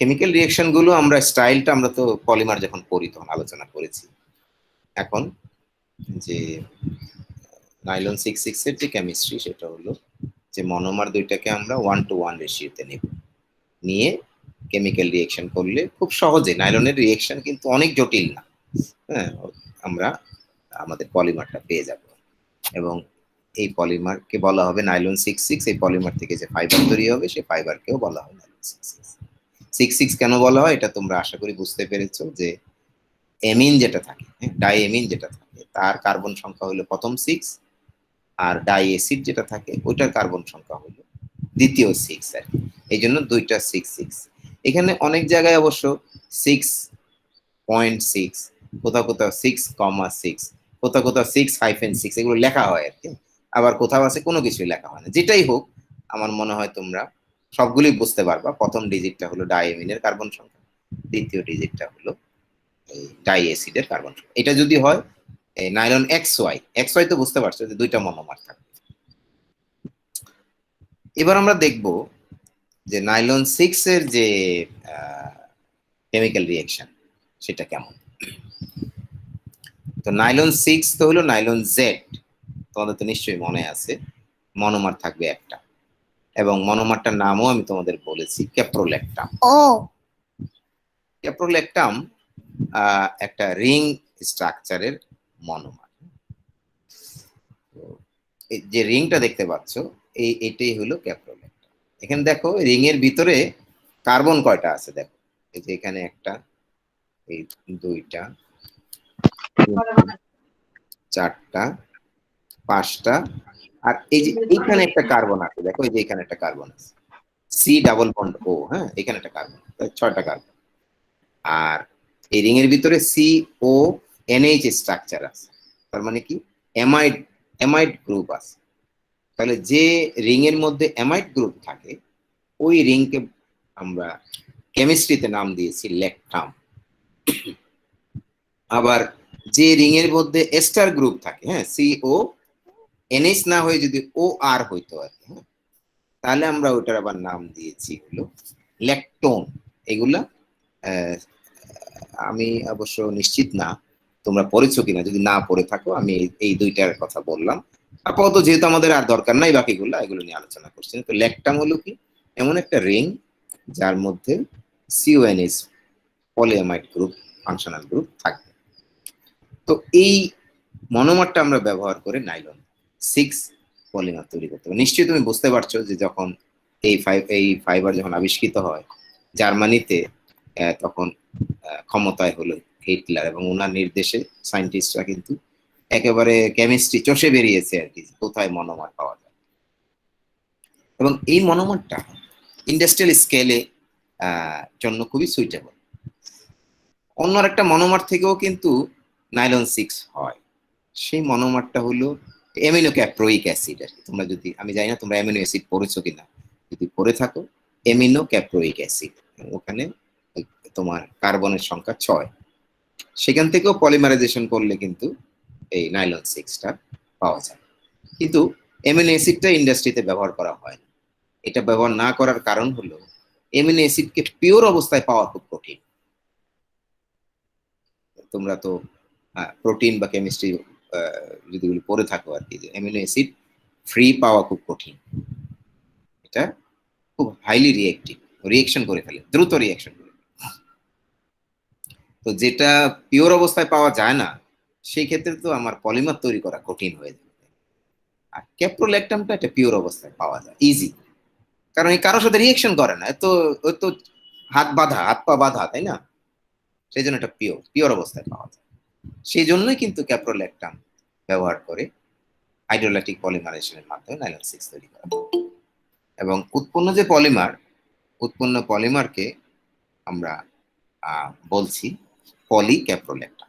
Chemical রিয়েকশনগুলো আমরা স্টাইলটা আমরা তো পলিমার যখন পড়ি তখন আলোচনা করেছি। এখন যে নাইলন সিক্স সিক্স এর যে কেমিস্ট্রি সেটা হলো যে মনোমার দুইটাকে আমরা ওয়ান টু ওয়ান রেশিওতে নেব। নিয়ে কেমিক্যাল রিয়েকশন করলে খুব সহজে নাইলনের রিয়েকশন কিন্তু অনেক জটিল না। হ্যাঁ আমরা আমাদের পলিমারটা পেয়ে যাব। এবং এই পলিমারকে বলা হবে নাইলন সিক্স সিক্স এই পলিমার থেকে যে ফাইবার তৈরি হবে সেই ফাইবারকেও বলা হয় nylon six six six six কেন বলা হয়? এটা তোমরা আশা করি বুঝতে পেরেছ যে এমিন যেটা থাকে ডাই এমিন যেটা থাকে, তার কার্বন সংখ্যা হলো প্রথম সিক্স আর ডাই এসিড যেটা থাকে, ওইটার কার্বন সংখ্যা হলো দ্বিতীয় সিক্স আর এই জন্য দুইটা সিক্স সিক্স এখানে অনেক জায়গায় অবশ্য সিক্স পয়েন্ট সিক্স কোথাও কোথাও সিক্স কমা সিক্স কোথাও কোথাও সিক্স হাইফেন সিক্স এগুলো লেখা হয় আর কি। আবার কোথাও আছে কোনো কিছুই লেখা হয় না। যেটাই হোক, আমার মনে হয় তোমরা সবগুলোই বুঝতে পারবা। প্রথম ডিজিটটা হলো ডাইএমিনের কার্বন সংখ্যা, দ্বিতীয় ডিজিটটা হলো ডাই অ্যাসিডের কার্বন সংখ্যা। এটা যদি হয় nylon X Y X Y তো বুঝতে পারছ যে দুইটা মনোমার থাকবে। এবার আমরা দেখব যে নাইলন সিক্স এর যে কেমিক্যাল রিয়েকশন সেটা কেমন? তো নাইলন সিক্স তো হলো নাইলন জেড তোমাদের তো নিশ্চয়ই মনে আছে মনোমার থাকবে একটা। এবং মনোমারটার নামও আমি তোমাদের বলেছি ক্যাপ্রোলেকটাম ও। ক্যাপ্রোলেকটাম একটা রিং স্ট্রাকচারের মনোমার যে রিংটা দেখতে পাচ্ছ এই এটাই হলো ক্যাপ্রোলেকটাম এখানে দেখো রিং এর ভিতরে কার্বন কয়টা আছে দেখো? এই যে এখানে একটা এই দুইটা চারটা পাঁচটা আর এই যে এইখানে একটা কার্বন আছে দেখো এই যে এখানে একটা কার্বন আছে। সি ডাবল বন্ড ও হ্যাঁ এখানে একটা কার্বন ছয়টা কার্বন আর এই রিং এর ভিতরে সি ও এনএইচ স্ট্রাকচার আছে। তার মানে কি? অ্যামাইড অ্যামাইড গ্রুপ আছে। তাহলে যে রিং এর মধ্যে অ্যামাইড গ্রুপ থাকে ওই রিংকে আমরা কেমিস্ট্রিতে নাম দিয়েছি লেকটাম আবার যে রিং এর মধ্যে এস্টার গ্রুপ থাকে হ্যাঁ সি ও এনএস না হয়ে যদি ও আর হইতো আর কি হ্যাঁ? তাহলে আমরা ওটার আবার নাম দিয়েছি এগুলো ল্যাকটোন। এগুলা আমি অবশ্য নিশ্চিত না তোমরা পড়েছো কিনা। যদি না পড়ে থাকো, আমি এই দুইটার কথা বললাম। আপাতত যেহেতু আমাদের আর দরকার নাই বাকিগুলো, এগুলো নিয়ে আলোচনা করছি। তো ল্যাকটাম হলো কি? এমন একটা রিং যার মধ্যে CONS polyamide group, functional group থাকবে। তো এই মনোমারটা আমরা ব্যবহার করে নাইলন সিক্স পলিমার তৈরি করতে হবে। নিশ্চয়ই তুমি বুঝতে পারছ যে যখন এই ফাইভ এই ফাইবার যখন আবিষ্কৃত হয়, জার্মানিতে তখন ক্ষমতায় হলো হিটলার এবং ওনার নির্দেশে সায়েন্টিস্টরা কিন্তু একেবারে কেমিস্ট্রি চষে বেরিয়েছে আর কি কোথায় মনোমার পাওয়া যায়। এবং এই মনোমারটা ইন্ডাস্ট্রিয়াল স্কেলে জন্য খুবই সুইটেবল অন্য একটা মনোমার থেকেও কিন্তু নাইলন সিক্স হয়। সেই মনোমারটা হলো অ্যামিনো ক্যাপ্রোইক অ্যাসিড আর তোমরা যদি, আমি জানি না তোমরা অ্যামিনো অ্যাসিড পড়েছো কিনা, যদি পড়ে থাকো, অ্যামিনো ক্যাপ্রোইক অ্যাসিড, ওখানে তোমার কার্বনের সংখ্যা ছয়। সেখান থেকেও পলিমারাইজেশন করলে কিন্তু এই নাইলন সিক্সটা পাওয়া যায়। কিন্তু অ্যামিনো অ্যাসিডটা ইন্ডাস্ট্রিতে ব্যবহার করা হয় না। এটা ব্যবহার না করার কারণ হলো, অ্যামিনো অ্যাসিডকে পিওর অবস্থায় পাওয়া খুব কঠিন। তোমরা তো প্রোটিন বা কেমিস্ট্রি যদি পড়ে থাকো আর কি, যে অ্যামিনো অ্যাসিড ফ্রি পাওয়া খুব কঠিন। এটা খুব হাইলি রিয়েক্টিভ রিয়েকশন করে ফেলে, দ্রুত রিয়েকশন করে তো যেটা পিওর অবস্থায় পাওয়া যায় না সেই ক্ষেত্রে তো আমার পলিমার তৈরি করা কঠিন হয়ে যাবে। আর ক্যাপ্রোল্যাকটামটা একটা পিওর অবস্থায় পাওয়া যায় ইজি কারণ এই কারোর সাথে রিয়েকশন করে না তো ওই তো হাত বাঁধা, হাত পা বাঁধা, তাই না? সেই জন্য এটা পিওর পিওর অবস্থায় পাওয়া যায়। সেই জন্যই কিন্তু ক্যাপ্রোল্যাকটাম ব্যবহার করে হাইড্রোলাইটিক পলিমারেশনের মাধ্যমে নাইলন সিক্স তৈরি করা। এবং উৎপন্ন যে পলিমার, উৎপন্ন পলিমারকে আমরা বলছি পলি ক্যাপ্রোল্যাকটাম